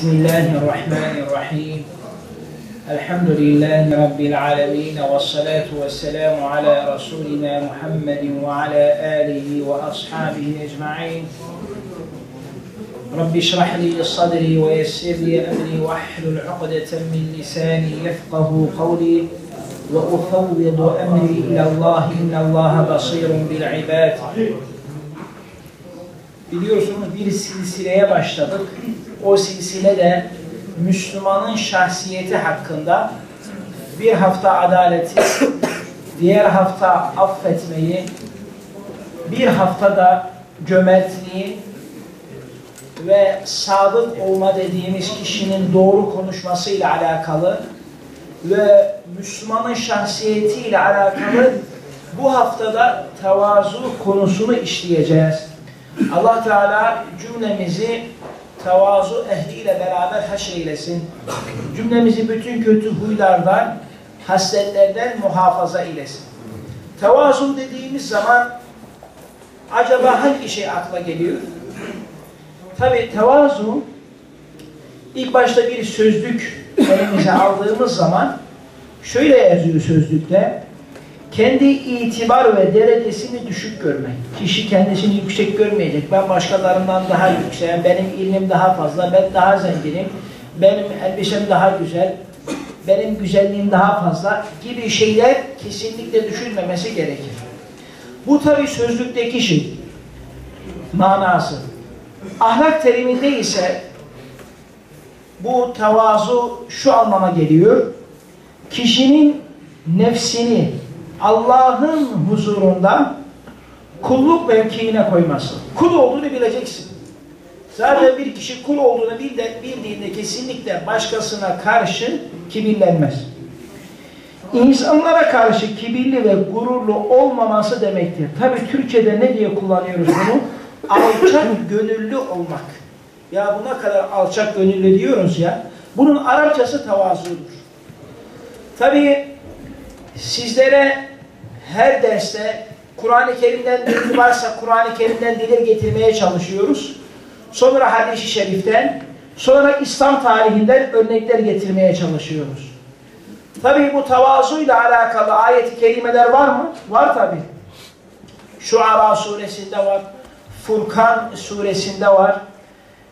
بسم الله الرحمن الرحيم. الحمد لله رب العالمين والصلاة والسلام على رسولنا محمد وعلى آله وأصحابه أجمعين. رب اشرح لي صدري ويسر لي أمري واحلل عقدة من لساني يفقه قولي وأفوض أمري إلى الله إن الله بصير بالعباد. Biliyorsunuz bir silsileye başladık. O silsile de Müslümanın şahsiyeti hakkında bir hafta adaleti, diğer hafta affetmeyi, bir haftada cömertliği ve sadık olma dediğimiz kişinin doğru konuşmasıyla alakalı ve Müslümanın şahsiyetiyle alakalı bu haftada tevazu konusunu işleyeceğiz. Allah Teala cümlemizi tevazu ehliyle beraber haşreylesin. Cümlemizi bütün kötü huylardan, hasletlerden muhafaza eylesin. Tevazu dediğimiz zaman acaba hangi şey akla geliyor? Tabi tevazu ilk başta bir sözlük elimize aldığımız zaman şöyle yazıyor sözlükte kendi itibar ve derecesini düşük görmek. Kişi kendisini yüksek görmeyecek. Ben başkalarından daha yükseğim, benim ilmim daha fazla, ben daha zenginim, benim elbisem daha güzel, benim güzelliğim daha fazla gibi şeyler kesinlikle düşünmemesi gerekir. Bu tabi sözlükteki şey, manası. Ahlak teriminde ise bu tevazu şu anlama geliyor. Kişinin nefsini Allah'ın huzurunda kulluk mevkiine koyması. Kul olduğunu bileceksin. Zaten bir kişi kul olduğunu bildiğinde kesinlikle başkasına karşı kibirlenmez. İnsanlara karşı kibirli ve gururlu olmaması demektir. Tabi Türkçe'de ne diye kullanıyoruz bunu? Alçak gönüllü olmak. Ya buna kadar alçak gönüllü diyoruz ya. Bunun Arapçası tevazudur. Tabi sizlere her derste Kur'an-ı Kerim'den bilgi varsa Kur'an-ı Kerim'den dile getirmeye çalışıyoruz. Sonra hadis-i şeriften, sonra İslam tarihinden örnekler getirmeye çalışıyoruz. Tabi bu tavazuyla alakalı ayet-i kerimeler var mı? Var tabi. Şuara suresinde var, Furkan suresinde var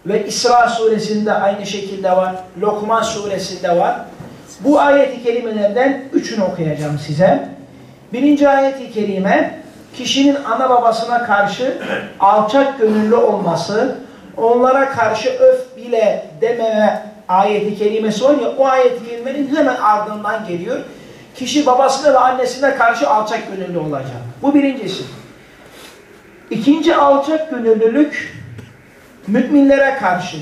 ve İsra suresinde aynı şekilde var, Lokman suresinde var. Bu ayet-i kerimelerden üçünü okuyacağım size. Birinci ayet-i kerime, kişinin ana babasına karşı alçak gönüllü olması, onlara karşı öf bile dememe ayet-i kerimesi var ya, o ayet-i kerimenin hemen ardından geliyor. Kişi babasına ve annesine karşı alçak gönüllü olacak. Bu birincisi. İkinci alçak gönüllülük, müminlere karşı.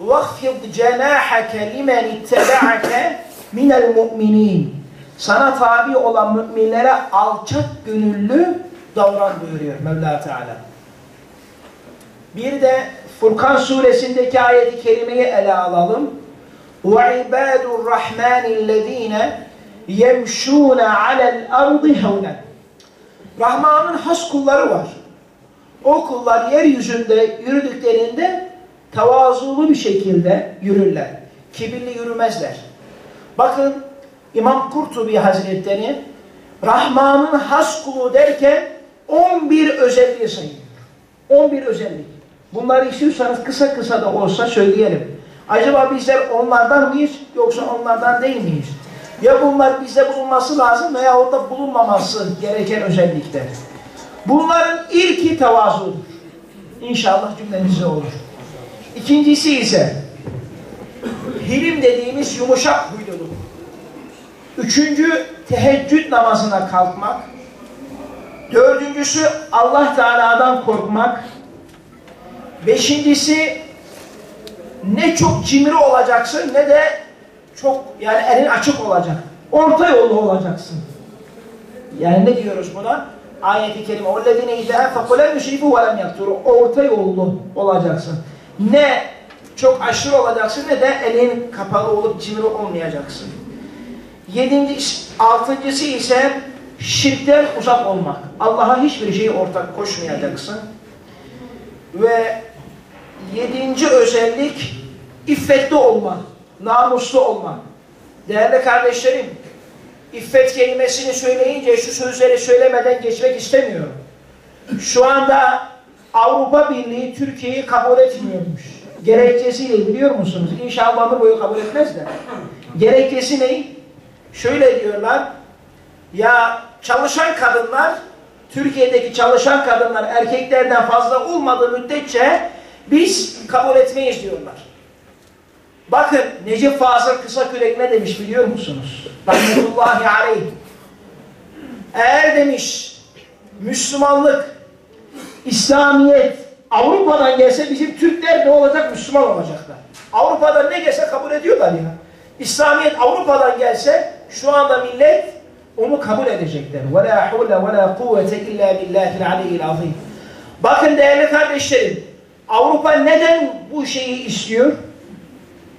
وَخْفِضْ جَنَاحَكَ لِمَنِ اتَّبَعَكَ minel mu'minin. Sana tabi olan müminlere alçak gönüllü davran buyuruyor Mevla Teala. Bir de Furkan suresindeki ayeti kerimeyi ele alalım. وَعِبَادُ الرَّحْمَانِ الَّذ۪ينَ يَمْشُونَ عَلَى الْأَرْضِ هَوْنًا Rahman'ın has kulları var. O kullar yeryüzünde yürüdüklerinde tavazulu bir şekilde yürürler. Kibirli yürümezler. Bakın İmam Kurtubi Hazretleri Rahman'ın has kulu derken 11 özelliği sayıyor. 11 özellik. Bunları istiyorsanız kısa kısa da olsa söyleyelim. Acaba bizler onlardan mıyız yoksa onlardan değil miyiz? Ya bunlar bizde bulunması lazım veya orada bulunmaması gereken özellikler. Bunların ilki tevazudur. İnşallah cümlenizde olur. İkincisi ise hilim dediğimiz yumuşak huyluluk. Üçüncü teheccüd namazına kalkmak. Dördüncüsü Allah Teala'dan korkmak. Beşincisi ne çok cimri olacaksın ne de çok yani elin açık olacak. Orta yollu olacaksın. Yani ne diyoruz buna? Ayet-i kerime وَالَّذِينَ اِذَا فَقُلَا يُشْرِفُوا وَلَمْ يَقْتُرُوا Orta yollu olacaksın. Ne çok aşırı olacaksın ne de elin kapalı olup cimri olmayacaksın. Yedinci, altıncısı ise şirkten uzak olmak. Allah'a hiçbir şeyi ortak koşmayacaksın. Ve yedinci özellik İffetli olma, namuslu olma. Değerli kardeşlerim, iffet kelimesini söyleyince şu sözleri söylemeden geçmek istemiyorum. Şu anda Avrupa Birliği Türkiye'yi kabul etmiyormuş. Gerekçesiyle biliyor musunuz? İnşallah ömür boyu kabul etmez de. Gerekçesi ne? Şöyle diyorlar. Ya çalışan kadınlar, Türkiye'deki çalışan kadınlar erkeklerden fazla olmadığı müddetçe biz kabul etmeyiz diyorlar. Bakın Necip Fazıl Kısakürek ne demiş biliyor musunuz? Rahmetullahi aleyh. Eğer demiş Müslümanlık, İslamiyet Avrupa'dan gelse bizim Türkler ne olacak? Müslüman olacaklar. Avrupa'dan ne gelse kabul ediyorlar ya. İslamiyet Avrupa'dan gelse şu anda millet onu kabul edecekler. وَلَا حُولَ وَلَا قُوَّةَ اِلَّا بِاللّٰهِ الْعَلِيِّ الْعَظِيمِ Bakın değerli kardeşlerim, Avrupa neden bu şeyi istiyor?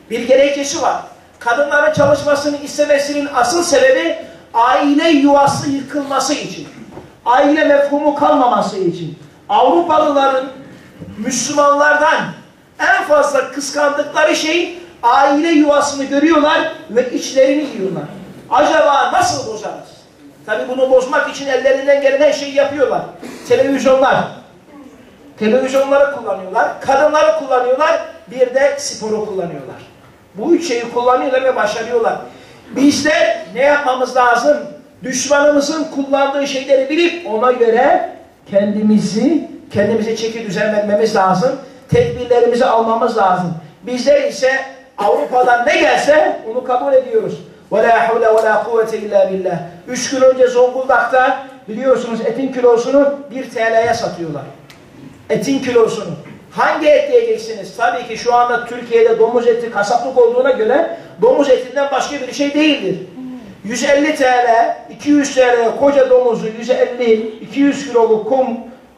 Bir gerekçesi var. Kadınların çalışmasını istemesinin asıl sebebi aile yuvası yıkılması için. Aile mefhumu kalmaması için. Avrupalıların Müslümanlardan en fazla kıskandıkları şey aile yuvasını görüyorlar ve içlerini yiyorlar. Acaba nasıl bozarız? Tabi bunu bozmak için ellerinden gelen her şeyi yapıyorlar. Televizyonlar. Televizyonları kullanıyorlar. Kadınları kullanıyorlar. Bir de sporu kullanıyorlar. Bu üç şeyi kullanıyorlar ve başarıyorlar. Bizler ne yapmamız lazım? Düşmanımızın kullandığı şeyleri bilip ona göre kendimizi kendimize çeki düzen vermemiz lazım. Tedbirlerimizi almamız lazım. Bizler ise Avrupa'dan ne gelse onu kabul ediyoruz. Ve la havle ve la kuvvete illa billah. Üç gün önce Zonguldak'ta biliyorsunuz etin kilosunu bir TL'ye satıyorlar. Etin kilosunu. Hangi et yiyeceksiniz? Tabii ki şu anda Türkiye'de domuz eti kasaplık olduğuna göre domuz etinden başka bir şey değildir. 150 TL, 200 TL koca domuzu 150, 200 kiloluk kum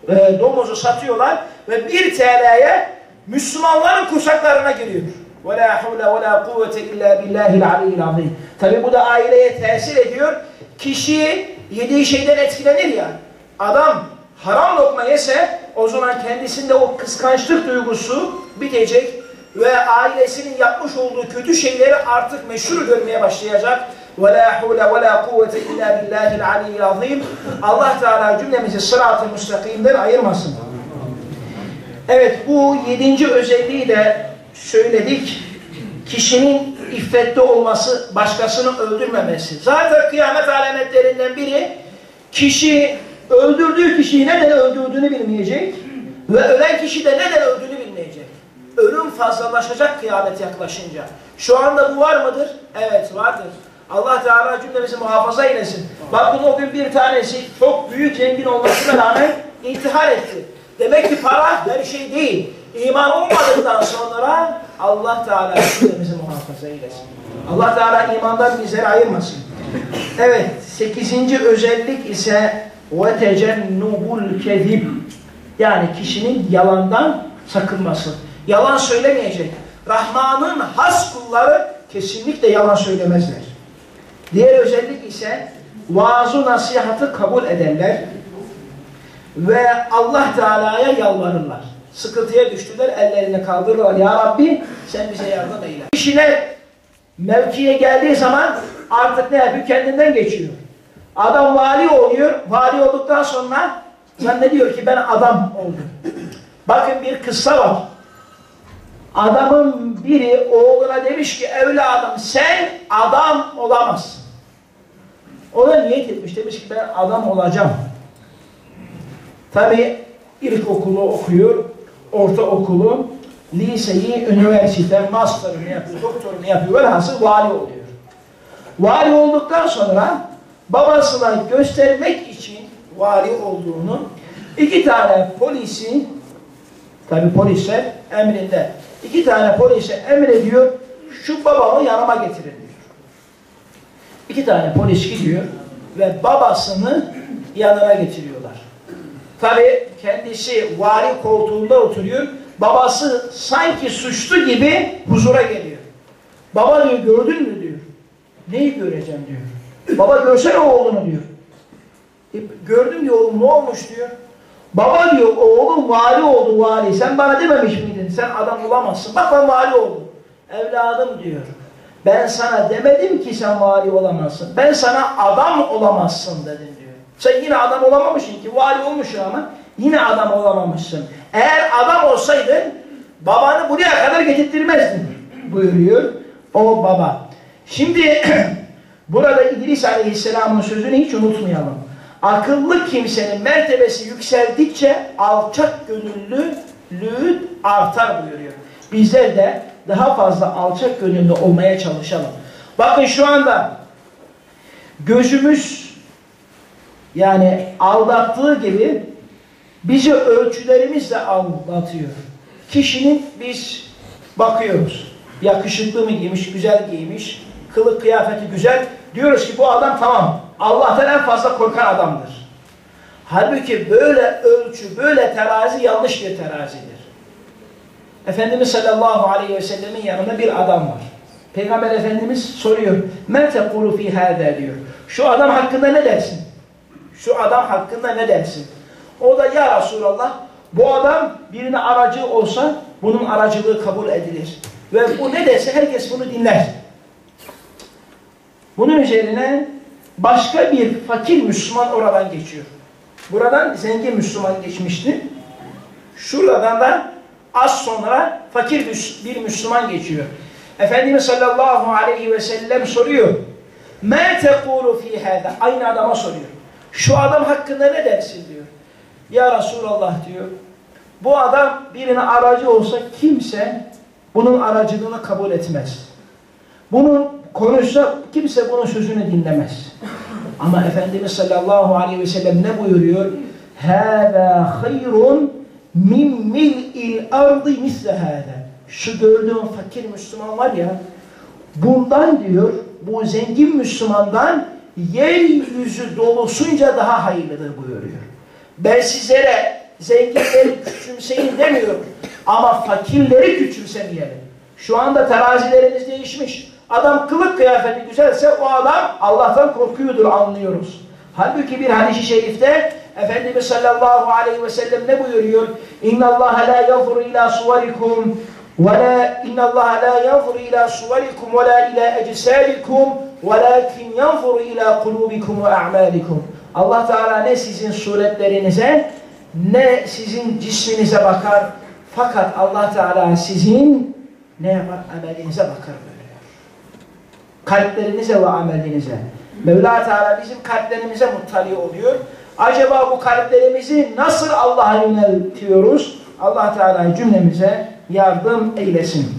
e, domuzu satıyorlar ve 1 TL'ye Müslümanların kursaklarına giriyor. وَلَا حَوْلَ وَلَا قُوَّةَ اِلَّا بِاللّٰهِ الْعَلِيِّ الْعَظِيمِ Tabi bu da aileye tesir ediyor. Kişi yediği şeyden etkilenir ya. Adam haram lokma yese o zaman kendisinde o kıskançlık duygusu bitecek ve ailesinin yapmış olduğu kötü şeyleri artık meşhur görmeye başlayacak. وَلَا حُولَ وَلَا قُوَّةَ اِلَّا بِاللّٰهِ الْعَلِيِّ الْعَظِيمِ Allah Teala cümlemizi sırat-ı müstakimden ayırmasın. Evet bu yedinci özelliği de söyledik. Kişinin iffetli olması, başkasını öldürmemesi. Zaten kıyamet alametlerinden biri kişi öldürdüğü kişiyi neden öldürdüğünü bilmeyecek ve ölen kişi de neden öldüğünü bilmeyecek. Ölüm fazlalaşacak kıyamet yaklaşınca. Şu anda bu var mıdır? Evet vardır. Allah Teala cümlemizi muhafaza eylesin. Bakın o gün bir tanesi çok büyük zengin olmasına rağmen intihar etti. Demek ki para her şey değil. İman olmadıktan sonra Allah Teala cümlemizi muhafaza eylesin. Allah Teala imandan bizleri ayırmasın. Evet, sekizinci özellik ise ve tecennubul kezib. Yani kişinin yalandan sakınması. Yalan söylemeyecek. Rahman'ın has kulları kesinlikle yalan söylemezler. Diğer özellik ise vaazı nasihatı kabul ederler ve Allah Teala'ya yalvarırlar. Sıkıntıya düştüler, ellerini kaldırırlar. Ya Rabbi sen bize yardım eyle. Kişiler mevkiye geldiği zaman artık ne yapıyor? Kendinden geçiyor. Adam vali oluyor. Vali olduktan sonra zannediyor ki ben adam oldum. Bakın bir kıssa var. Adamın biri oğluna demiş ki evladım sen adam olamazsın. O da niyet etmiş. Demiş ki ben adam olacağım. Tabi ilkokulu okuyor, ortaokulu, liseyi, üniversite, master'ını yapıyor, doktorunu yapıyor, velhasıl vali oluyor. Vali olduktan sonra babasına göstermek için vali olduğunu iki tane polisi, tabi polisler emrinde, iki tane polise emrediyor, şu babamı yanıma getirin diyor. İki tane polis gidiyor ve babasını yanına getiriyorlar. Tabi kendisi vali koltuğunda oturuyor. Babası sanki suçlu gibi huzura geliyor. Baba diyor gördün mü diyor. Neyi göreceğim diyor. Baba görsene oğlunu diyor. E, gördüm diyor oğlum ne olmuş diyor. Baba diyor oğlum vali oldu vali. Sen bana dememiş miydin sen adam olamazsın. Bak ben vali oldum. evladım diyor. Ben sana demedim ki sen vali olamazsın. Ben sana adam olamazsın dedim. Sen yine adam olamamışsın ki vali olmuşsun ama yine adam olamamışsın. Eğer adam olsaydın babanı buraya kadar getirttirmezdin buyuruyor o baba. Şimdi burada İdris Aleyhisselam'ın sözünü hiç unutmayalım. Akıllı kimsenin mertebesi yükseldikçe alçak gönüllülüğü artar buyuruyor. Bizler de daha fazla alçak gönüllü olmaya çalışalım. Bakın şu anda gözümüz yani aldattığı gibi bizi ölçülerimizle aldatıyor. Kişinin biz bakıyoruz. Yakışıklı mı giymiş, güzel giymiş, kılık kıyafeti güzel. Diyoruz ki bu adam tamam. Allah'tan en fazla korkan adamdır. Halbuki böyle ölçü, böyle terazi yanlış bir terazidir. Efendimiz sallallahu aleyhi ve sellemin yanında bir adam var. Peygamber Efendimiz soruyor. Men fi hâzâ diyor. Şu adam hakkında ne dersin? Şu adam hakkında ne dersin? O da ya Resulallah bu adam birine aracı olsa bunun aracılığı kabul edilir. Ve bu ne derse herkes bunu dinler. Bunun üzerine başka bir fakir Müslüman oradan geçiyor. Buradan zengin Müslüman geçmişti. Şuradan da az sonra fakir bir Müslüman geçiyor. Efendimiz sallallahu aleyhi ve sellem soruyor. مَا تَقُولُ ف۪ي هَذَا Aynı adama soruyor. Şu adam hakkında ne dersin diyor. Ya Resulallah diyor. Bu adam birine aracı olsa kimse bunun aracılığını kabul etmez. Bunun konuşsa kimse bunun sözünü dinlemez. Ama Efendimiz sallallahu aleyhi ve sellem ne buyuruyor? هَذَا خَيْرٌ min mil'il ardı misle hâdâ. Şu gördüğün fakir Müslüman var ya, bundan diyor, bu zengin Müslümandan yeryüzü dolusunca daha hayırlıdır buyuruyor. Ben sizlere zenginleri küçümseyin demiyorum. Ama fakirleri küçümsemeyelim. Şu anda terazilerimiz değişmiş. Adam kılık kıyafeti güzelse o adam Allah'tan korkuyordur anlıyoruz. Halbuki bir hadis-i şerifte Efendimiz sallallahu aleyhi ve sellem ne buyuruyor? İnna Allah la yanzuru ila suvarikum ve la inna Allah la yanzuru ila suvarikum ve la ila ecsadikum yanzuru ila kulubikum ve a'malikum. Allah Teala ne sizin suretlerinize ne sizin cisminize bakar. Fakat Allah Teala sizin ne yapar? Amelinize bakar. Kalplerinize ve amelinize. Mevla Teala bizim kalplerimize muttali oluyor. Acaba bu kalplerimizi nasıl Allah'a yöneltiyoruz? Allah Teala cümlemize yardım eylesin.